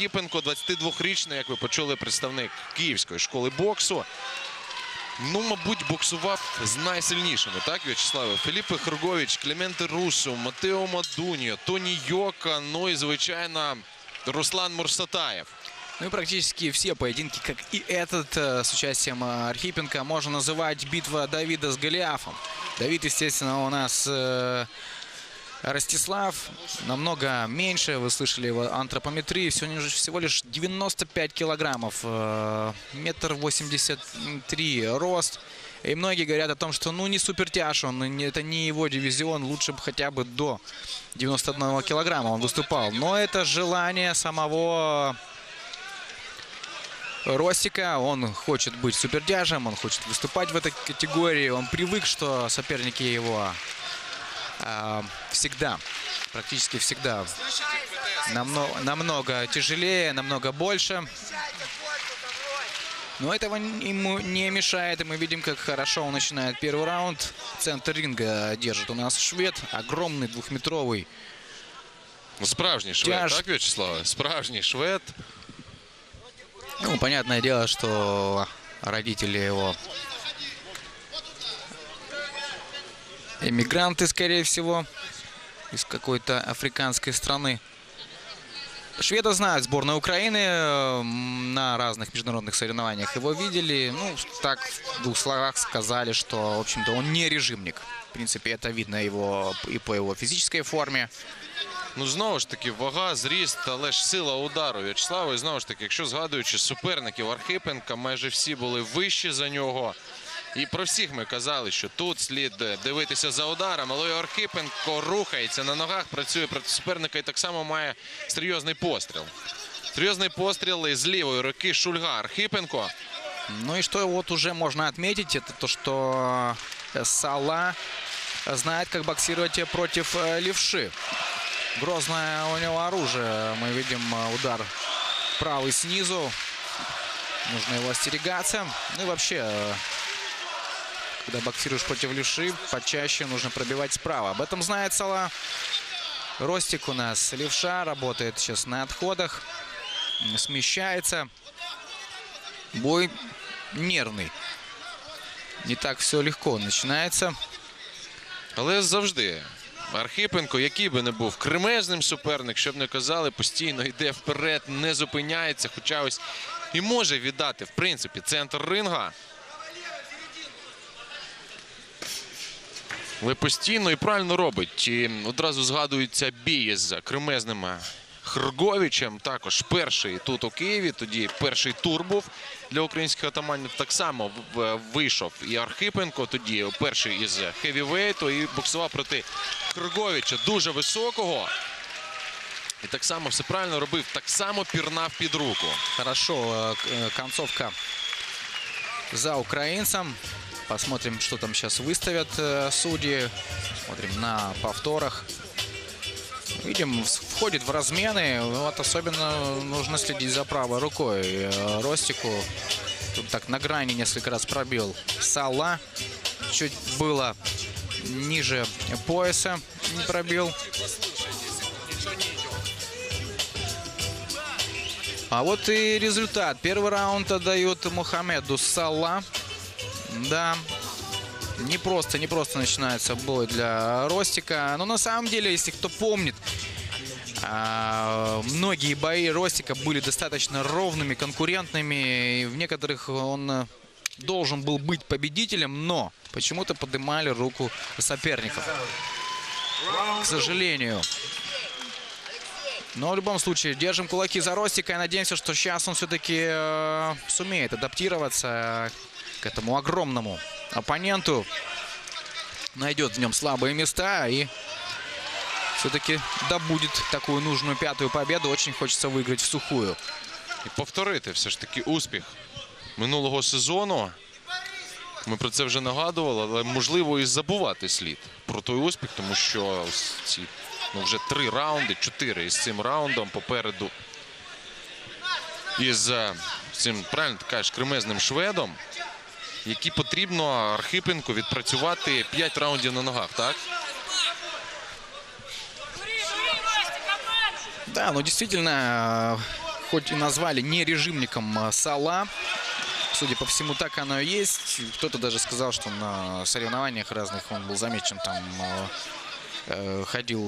Архіпенко, 22-річний, як ви почули, представник Київської школи боксу. Ну, мабуть, боксував з найсильнішими, так, В'ячеславе? Філіппе Хргович, Клементе Руссо, Матео Мадуньо, Тоні Йока, ну і, звичайно, Руслан Мурсатаєв. Ну и практически все поединки, как и этот э, с участием э, Архипенко, можно называть битва Давида с Голиафом. Давид, естественно, у нас э, Ростислав намного меньше. Вы слышали его антропометрии. Всего лишь, всего лишь 95 килограммов. э, Метр восемьдесят три рост. И многие говорят о том, что ну не супертяж он, это не его дивизион, лучше бы хотя бы до 91 килограмма он выступал. Но это желание самого Ростика. Он хочет быть супердяжем, он хочет выступать в этой категории. Он привык, что соперники его всегда, практически всегда намного, намного тяжелее, намного больше. Но этого ему не мешает, и мы видим, как хорошо он начинает первый раунд. Центр ринга держит у нас швед, огромный двухметровый. Ну, Справжній швед, Тяж. так, В'ячеславе? Справжній швед. Ну, понятное дело, что родители его эмигранты, скорее всего, из какой-то африканской страны. Шведа знают сборную Украины м, на разных международных соревнованиях. Его видели, ну, так в двух словах сказали, что, в общем-то, он не режимник. В принципе, это видно его и по его физической форме. Ну, знову ж таки, вага, зріст, але ж сила удару В'ячеслава. І знову ж таки, якщо згадуючи суперників Архипенка, майже всі були вищі за нього. І про всіх ми казали, що тут слід е, дивитися за ударом, але і Архипенко рухається на ногах, працює проти суперника і так само має серйозний постріл. Серйозний постріл із лівої руки Шульга Архипенко. Ну и что вот уже можно отметить, это то, что э, Сала знает, как боксировать против э, левши. Грозное у него оружие. Мы видим э, удар правый снизу. Нужно его остерегаться. Ну и вообще, э, когда боксируешь против левши, почаще нужно пробивать справа. Об этом знает Сала. Ростик у нас левша, работает сейчас на отходах. Смещается. Бой нервный. Не так все легко начинается. Але завжди Архипенко, який би не був кремезним суперник, щоб не казали, постійно йде вперед, не зупиняється. Хоча ось і може віддати, в принципі, центр ринга. Але постійно і правильно робить. І одразу згадується бій з кремезним Хрговичем. Також перший тут у Києві. Тоді перший тур був для українських атаманів. Так само вийшов і Архипенко. Тоді перший із хевівейту і боксував проти Хрговича дуже високого. І так само все правильно робив. Так само пірнав під руку. Хорошо, э, э, концовка за украинцем. Посмотрим, что там сейчас выставят э, судьи. Смотрим на повторах. Видим, входит в размены. Вот особенно нужно следить за правой рукой. Э, Ростику тут так на грани несколько раз пробил Сала. Чуть было ниже пояса не пробил. А вот и результат. Первый раунд отдает Мухаммеду Сала. Да, не просто, не просто начинается бой для Ростика. Но на самом деле, если кто помнит, а, многие бои Ростика были достаточно ровными, конкурентными. И в некоторых он э, должен был быть победителем, но почему-то поднимали руку соперников. К сожалению. Но в любом случае, держим кулаки за Ростика и надеемся, что сейчас он все-таки э, сумеет адаптироваться к этому огромному оппоненту. Найдет в нем слабые места и все-таки добудет такую нужную пятую победу. Очень хочется выиграть в сухую. І повторити все ж таки успіх минулого сезону. Ми про це вже нагадували, але можливо і забувати слід про той успіх, тому що ось ці ну, вже три раунди, чотири із цим раундом попереду. Із е, цим правильно ти кажеш, кремезним шведом, які потрібно Архипенку відпрацювати 5 раундів на ногах, так? Да, ну действительно, э, хоть и назвали не режимником а, Сала, судя по всему, так оно и есть. Кто-то даже сказал, что на соревнованиях разных он был замечен там э, э, ходил,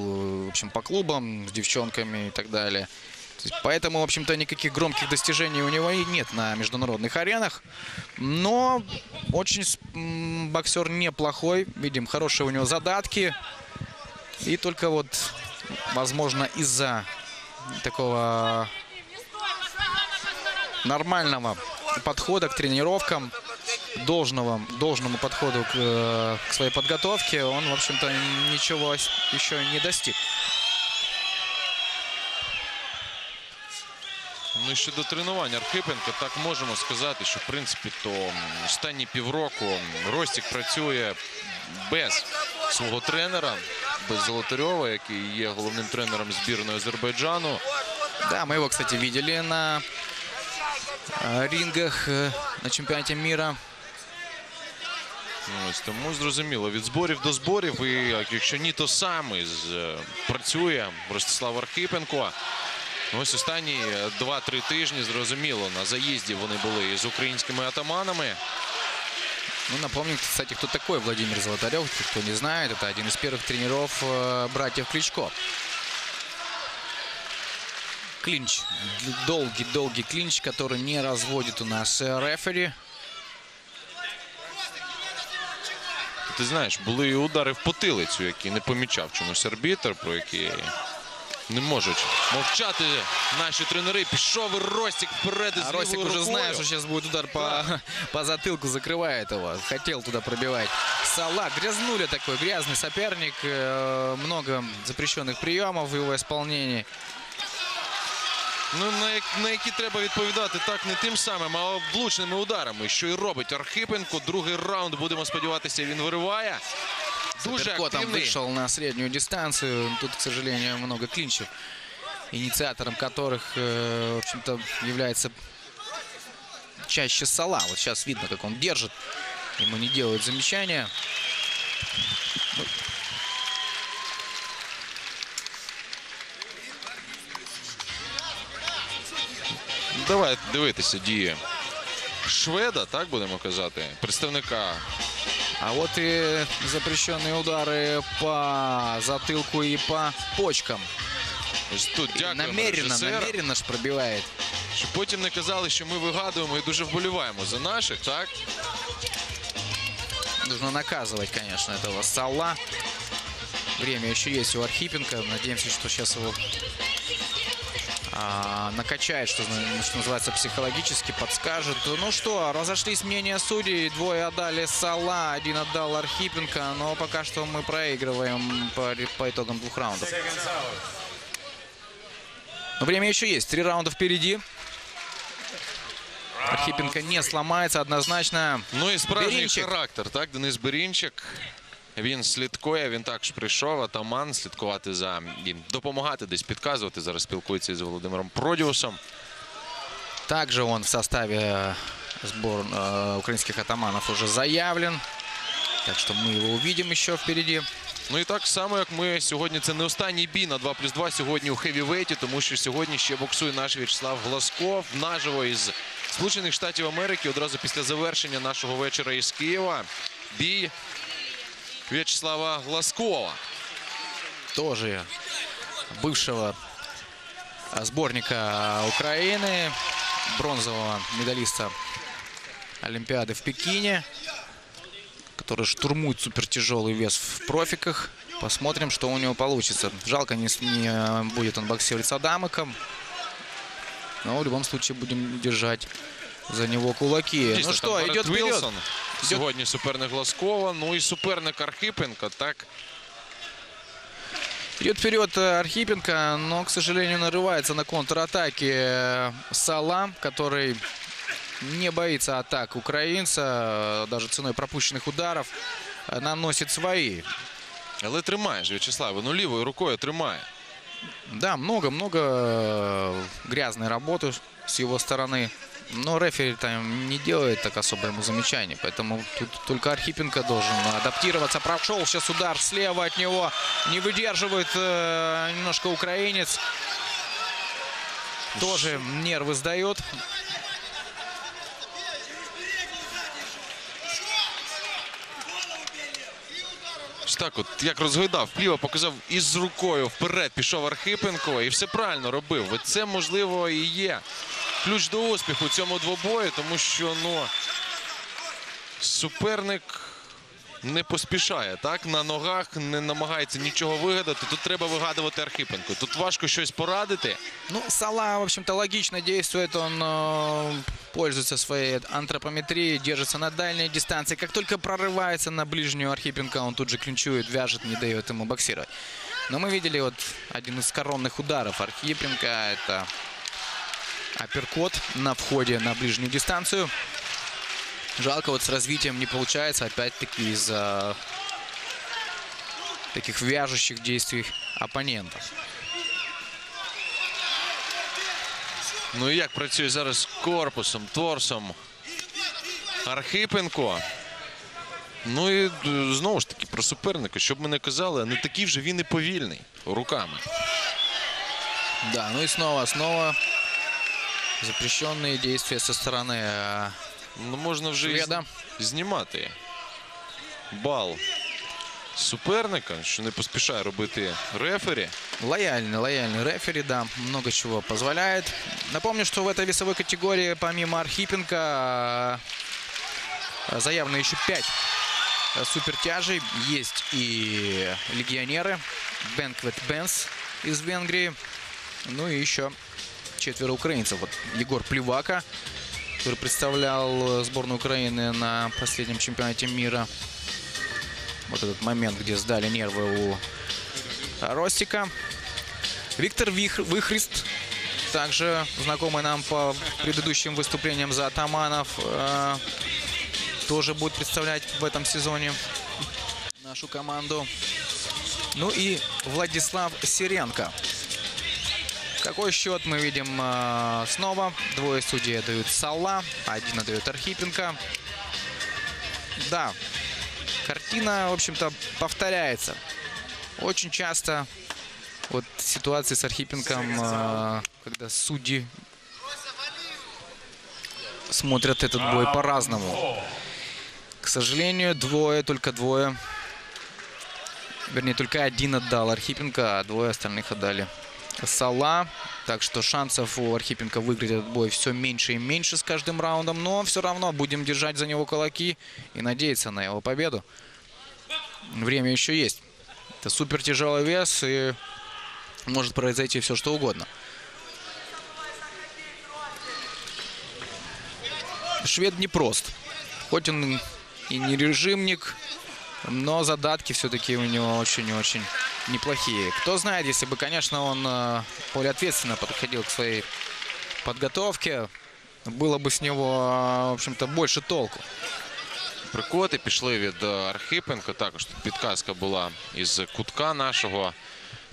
в общем, по клубам с девчонками и так далее. Поэтому, в общем-то, никаких громких достижений у него и нет на международных аренах. Но очень боксер неплохой. Видим, хорошие у него задатки. И только вот, возможно, из-за такого нормального подхода к тренировкам, должного, должному подходу к, э, к своей подготовке, он, в общем-то, ничего еще не достиг. Ну і щодо тренувань Архипенка, так можемо сказати, що в принципі то м, останні півроку Ростік працює без свого тренера, без Золотарьова, який є головним тренером збірної Азербайджану. Да, мы его, кстати, видели на э, рингах э, на чемпионате мира. Ось тому зрозуміло від зборів до зборів. І як- якщо ні, то сам із, е, працює Ростислав Архипенко. Ось останні е, 2-3 тижні зрозуміло на заїзді вони були з українськими атаманами. Ну, напомню, кстати, кто такой Владимир Золотарев, кто не знает, это один из первых тренеров э, братьев Кличко. Клинч. Долгий-долгий клинч, который не разводит у нас э, рефери. Ти знаєш, були і удари в потилицю, які не помічав чомусь арбітр, про які не можуть мовчати наші тренери. Пішов і Ростік вперед із А Росик лівою уже рукою. знает, что сейчас будет удар по, по затылку, закрывает его. Хотел туда пробивать. Сала. Грязнули такой, грязный соперник. э, Много запрещенных приемов в его исполнении. Ну, на, як- на які треба відповідати так не тим самим, а влучними ударами, що і робить Архипенко. Другий раунд, будемо сподіватися, він вириває. Дуже Перкотом активний. вышел на среднюю дистанцию. Тут, к сожалению, много клинчев, инициатором которых, э, в общем-то, является чаще Сала. Вот сейчас видно, как он держит. Ему не делают замечания. Давай дивитися дії шведа, так будемо казати, представника. А вот и запрещенные удары по затылку и по почкам. Ось тут дякуємо намеренно, режисерам, намеренно ж пробивает. щоб потім не казали, що ми вигадуємо і дуже вболіваємо за наших, так? Нужно наказывать, конечно, этого Сала. Время еще есть у Архипенко. Надеемся, что сейчас его а, накачает, что, зна- что называется, психологически подскажет. Ну что, разошлись мнения судей. Двое отдали Сала, один отдал Архипенко. Но пока что мы проигрываем по, ре- по итогам двух раундов. Но время еще есть. Три раунда впереди. Архипенко не сломается однозначно. Ну і справжній Берінчик. характер, так, Денис Берінчик. Він слідкує, він також прийшов, атаман, слідкувати за і допомагати десь підказувати. Зараз спілкується із Володимиром Продіусом. Также он в составе э, сбор э, украинских атаманов уже заявлен. Так что мы его увидим еще впереди. Ну і так само, як ми сьогодні, це не останній бій на 2 плюс 2 сьогодні у хевівейті, тому що сьогодні ще боксує наш В'ячеслав Гласков наживо із Сполучених Штатів Америки одразу після завершення нашого вечора із Києва. Бій В'ячеслава Гласкова. Тоже бывшего сборника Украины. Бронзового медалиста Олимпиады в Пекине. Который штурмует супертяжелый вес в профиках. Посмотрим, что у него получится. Жалко, не, не э, будет он боксировать с Адамыком. Но в любом случае будем держать за него кулаки. Дійсно, ну что, идет вперед. Вілсон. Сьогодні суперник Гласкова, ну і суперник Архипенка. Так, Идет вперед э, Архипенко, но, к сожалению, нарывается на контратаке э, Сала, который не боится атак украинца, э, даже ценой пропущенных ударов, э, наносит свои. але тримає ж В'ячеслав, ну лівою рукою тримає. Да, много-много э, грязной работы с его стороны. Но рефери там не делает так особо ему замечаний. Поэтому тут только Архипенко должен адаптироваться. Прошел сейчас удар слева от него. Не выдерживает э, немножко украинец. тоже нервы сдает. Ось так, от як розгойдав, пліва показав із рукою вперед пішов Архипенко і все правильно робив. От це можливо і є ключ до успіху у цьому двобої, тому що ну суперник не поспішає так на ногах, не намагається нічого вигадати. Тут треба вигадувати Архипенко. Тут важко щось порадити. Ну, Сала, в общем-то, логично действует. Он э, пользуется своей антропометрией, держится на дальней дистанции. Как только прорывается на ближнюю Архипенко, он тут же клинчует, вяжет, не дает ему боксировать. Но мы видели вот один из коронных ударов Архипенко. Это апперкот на входе на ближнюю дистанцию. Жалко, вот с развитием не получается. Опять-таки из-за таких вяжущих действий оппонента. Ну і як працює зараз корпусом, торсом Архипенко. Ну і е, знову ж таки про суперника, щоб ми не казали, не такий вже він і повільний руками. Да, ну и снова, снова запрещенные действия со стороны э, Ну можна вже і шведа. з- знімати бал суперника, що не поспішає робити рефері. Лояльный, лояльный рефери, да, много чего позволяет. Напомню, что в этой весовой категории, помимо Архипенко, э, заявлено еще 5 супертяжей. Есть и легионеры, Бенквет Бенс из Венгрии, ну и еще четверо украинцев. Вот Егор Плевака, который представлял э, сборную Украины на последнем чемпионате мира. Вот этот момент, где сдали нервы у Ростика. Виктор Вих, Выхрист, также знакомый нам по предыдущим выступлениям за Атаманов, э, тоже будет представлять в этом сезоне нашу команду. Ну и Владислав Сиренко. Какой счет мы видим э, снова? Двое судей дают Сала, один отдает Архипенко. Да, картина, в общем-то, повторяется. Очень часто вот ситуации с Архипенком, э, когда судьи смотрят этот бой по-разному. К сожалению, двое, только двое. Вернее, только один отдал Архипенко, а двое остальных отдали Сала. Так что шансов у Архипенко выиграть этот бой все меньше и меньше с каждым раундом. Но все равно будем держать за него кулаки и надеяться на его победу. Время еще есть. Это супер тяжелый вес и может произойти все что угодно. Швед непрост. Хоть он и не режимник, но задатки все-таки у него очень-очень неплохие. Кто знает, если бы, конечно, он э, более ответственно подходил к своей подготовке, было бы с него, э, в общем-то, больше толку. Прикоти пішли від е, Архипенка. Також тут підказка була із кутка нашого.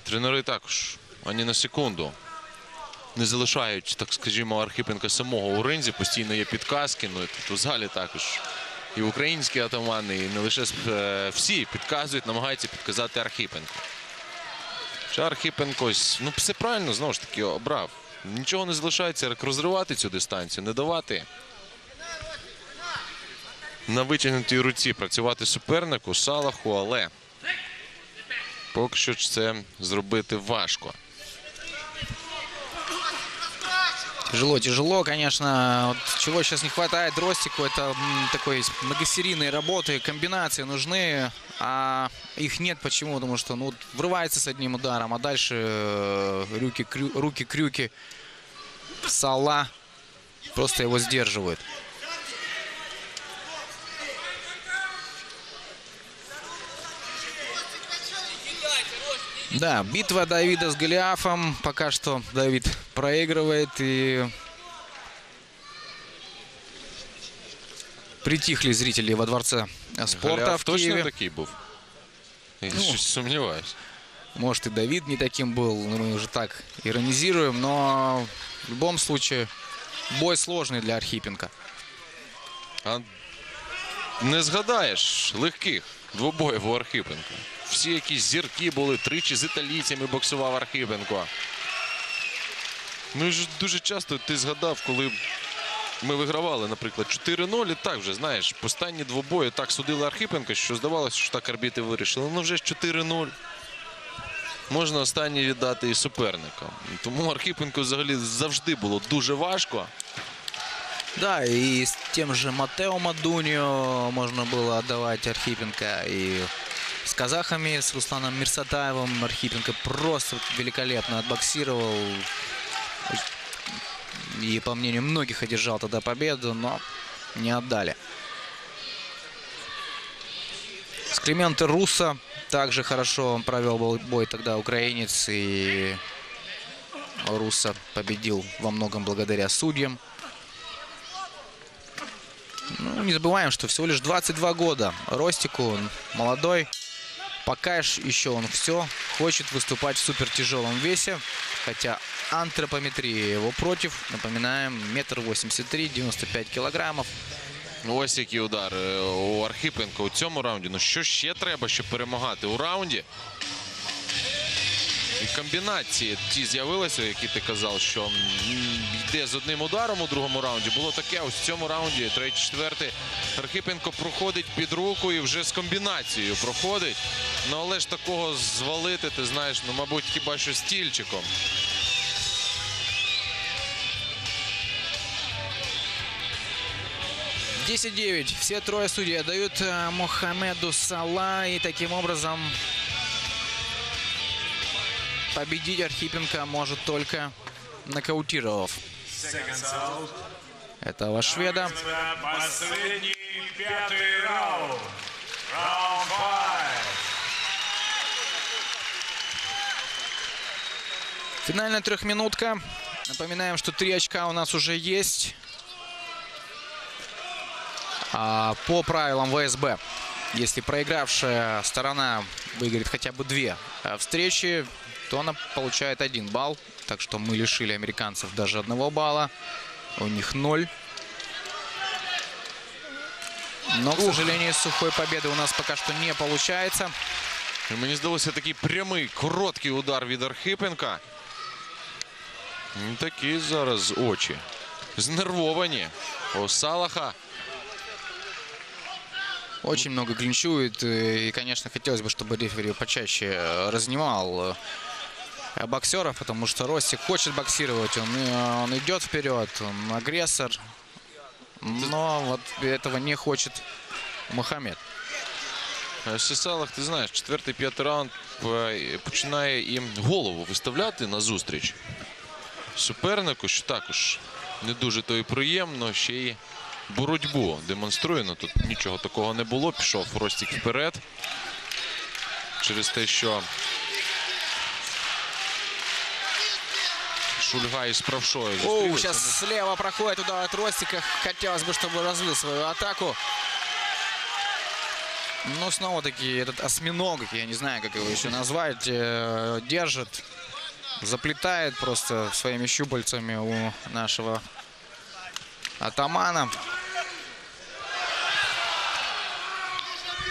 Тренери також ані на секунду не залишають, так скажімо, Архипенка самого у ринзі. Постійно є підказки. Ну і тут у залі також і українські атамани, і не лише е, всі підказують, намагаються підказати Архипенку. Що Архипенко, ну все правильно знову ж таки обрав. Нічого не залишається, як розривати цю дистанцію, не давати на витягнутій руці працювати супернику Салаху, але поки що це зробити важко. Тяжело, тяжело, конечно. Вот чего сейчас не хватает Ростику, это такой многосерийной работы, комбинации нужны, а их нет. Почему? Потому что ну, врывается с одним ударом, а дальше э, руки, Сала просто его сдерживают. Да, битва Давида с Голиафом. Пока что Давид проигрывает и притихли зрители во дворце спорта Галяв в точно Киеве. такий був? Я Ну. щось сумніваюся. Может и Давид не таким был, ну, мы уже так иронизируем, но в любом случае бой сложный для Архипенко. А не згадаєш легких двобоїв у Архипенка. Всі якісь зірки були, тричі з італійцями боксував Архипенко. Ну і дуже часто ти згадав, коли ми вигравали, наприклад, 4-0, і так вже, знаєш, останні двобої так судили Архипенка, що здавалося, що так арбіти вирішили. Ну вже ж 4-0. Можна останній віддати і суперникам. Тому Архипенко взагалі завжди було дуже важко. Да, и с тем же Матео Мадунио можно было отдавать Архипенко. И с казахами, с Русланом Мирсатаевым Архипенко просто великолепно отбоксировал. И, по мнению многих, одержал тогда победу, но не отдали. С Клименто Руссо также хорошо провел бой- тогда украинец. И Руссо победил во многом благодаря судьям. Ну, не забываем, что всего лишь 22 года. Ростику, молодой. Пока еще он все хочет выступать в супертяжелом весе. Хотя антропометрия его против. Напоминаем, метр восемьдесят три, 95 килограммов. Ну, Ось який удар е, у Архипенка у цьому раунді. Ну що ще треба, щоб перемагати у раунді? І комбінації ті з'явилися, які ти казав, що йде з одним ударом у другому раунді. Було таке, ось в цьому раунді, третій, четвертий. Архипенко проходить під руку і вже з комбінацією проходить. Ну але ж такого звалити, ти знаєш, ну, мабуть, хіба що стільчиком. Десять девять. Все трое судей отдают э, Мохаммеду Сала. И таким образом победить Архипенко может только нокаутировав этого шведа. Последний пятый раунд. Раунд five. Финальная трехминутка. Напоминаем, что три очка у нас уже есть. А, по правилам ВСБ, если проигравшая сторона выиграет хотя бы две а, встречи, то она получает один балл. Так что мы лишили американцев даже одного балла. У них ноль. Но, к сожалению, сухой победы у нас пока что не получается. І Мені здалося такий прямий, короткий удар від Архипенка. Ну, Такі зараз очі. Знервовані. У Салаха. Очень много клинчует. э, И, конечно, хотелось бы, чтобы рефери почаще э, разнимал э, боксеров, потому что Ростик хочет боксировать, он, э, он идет вперед, он агрессор. Но вот этого не хочет Мухаммед. А ще Салах, ти знаєш, четвертий, п'ятий раунд е, починає їм голову виставляти на зустріч супернику, що також не дуже то і приємно, ще й боротьбу демонструє. Ну тут нічого такого не було. Пішов Ростік вперед. Через те, що Шульга із правшою Оу, зустрілися. сейчас слева проходит удар от Ростика. Хотелось бы, чтобы развил свою атаку. Но снова-таки этот осьминог, я не знаю, как его еще назвать, э, держит, заплетает просто своими щупальцами у нашего атамана.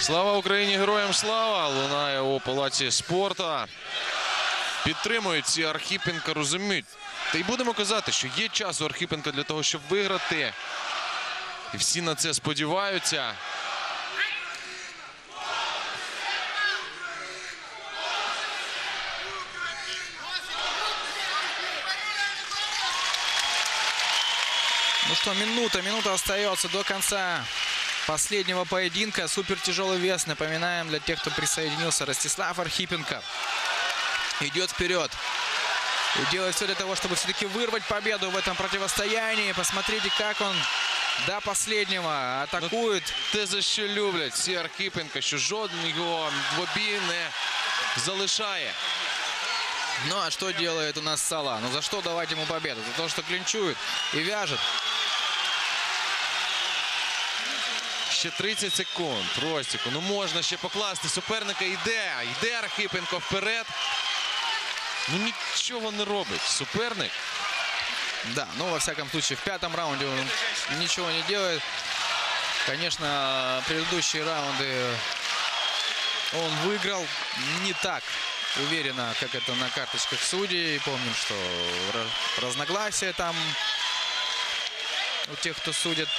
Слава Україні! Героям слава! Лунає у палаці спорту. Підтримують ці Архіпенка, розуміють. Та й будемо казати, що є час у Архіпенка для того, щоб виграти. І всі на це сподіваються. Ну что, минута, минута остается до конца последнего поединка. Супер тяжелый вес, напоминаем для тех, кто присоединился, Ростислав Архипенко идет вперед. И делает все для того, чтобы все-таки вырвать победу в этом противостоянии. Посмотрите, как он до последнего атакует. Те, за що люблять всі Архіпенка, що жоден його двобій не залишає. Ну а что делает у нас Сала? Ну за что давать ему победу? За то, что клинчует и вяжет. Ще 30 секунд. Ростіку. Ну можна ще покласти. Суперника йде. Йде Архипенко вперед. Ну нічого не робить. Суперник. Да, ну во всяком случае в пятом раунде он ничего не делает. Конечно, предыдущие раунды он выиграл не так уверенно, как это на карточках судей. Помним, что ра- разногласия там у тех, кто судит.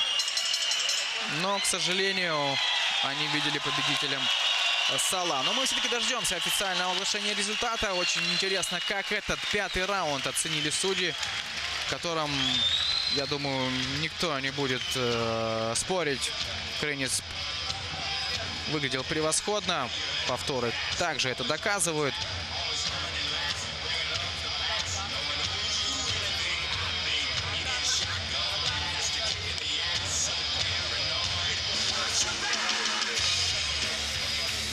Но, к сожалению, они видели победителем Сала. Но мы все-таки дождемся официального оглашения результата. Очень интересно, как этот пятый раунд оценили судьи, в котором, я думаю, никто не будет э, спорить. Крынец выглядел превосходно. Повторы также это доказывают.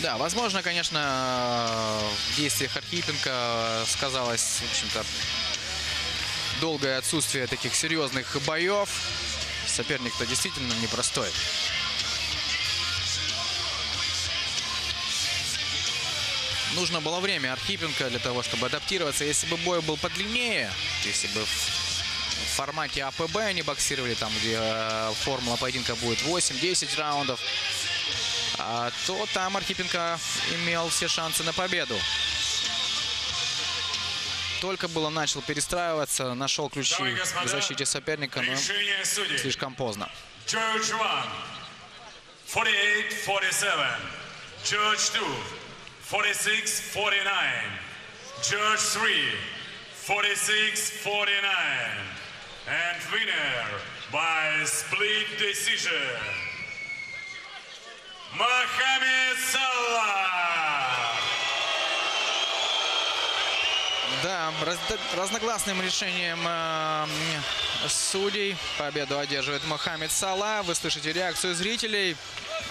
Да, возможно, конечно, в действиях Архипенко сказалось, в общем-то, долгое отсутствие таких серьезных боев. Соперник-то действительно непростой. Нужно было время Архипенко для того, чтобы адаптироваться. Если бы бой был подлиннее, если бы в формате АПБ они боксировали, там, где э, формула поединка будет 8-10 раундов, то там Архипенко имел все шансы на победу. Только было начал перестраиваться, нашел ключи Дамы и к господа, защите соперника, но слишком поздно. Judge 1, 48-47. Judge 2, 46-49. Judge 3, 46-49. And winner by split decision, Mohamed Salah. Да, раз- разногласным решением э, судей победу одерживает Мохаммед Сала. Вы слышите реакцию зрителей.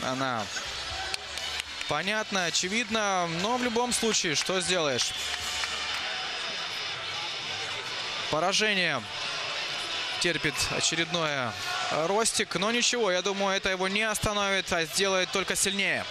Она понятна, очевидна, но в любом случае, что сделаешь? Поражение терпит очередное э, Ростик, но ничего, я думаю, это его не остановит, а сделает только сильнее.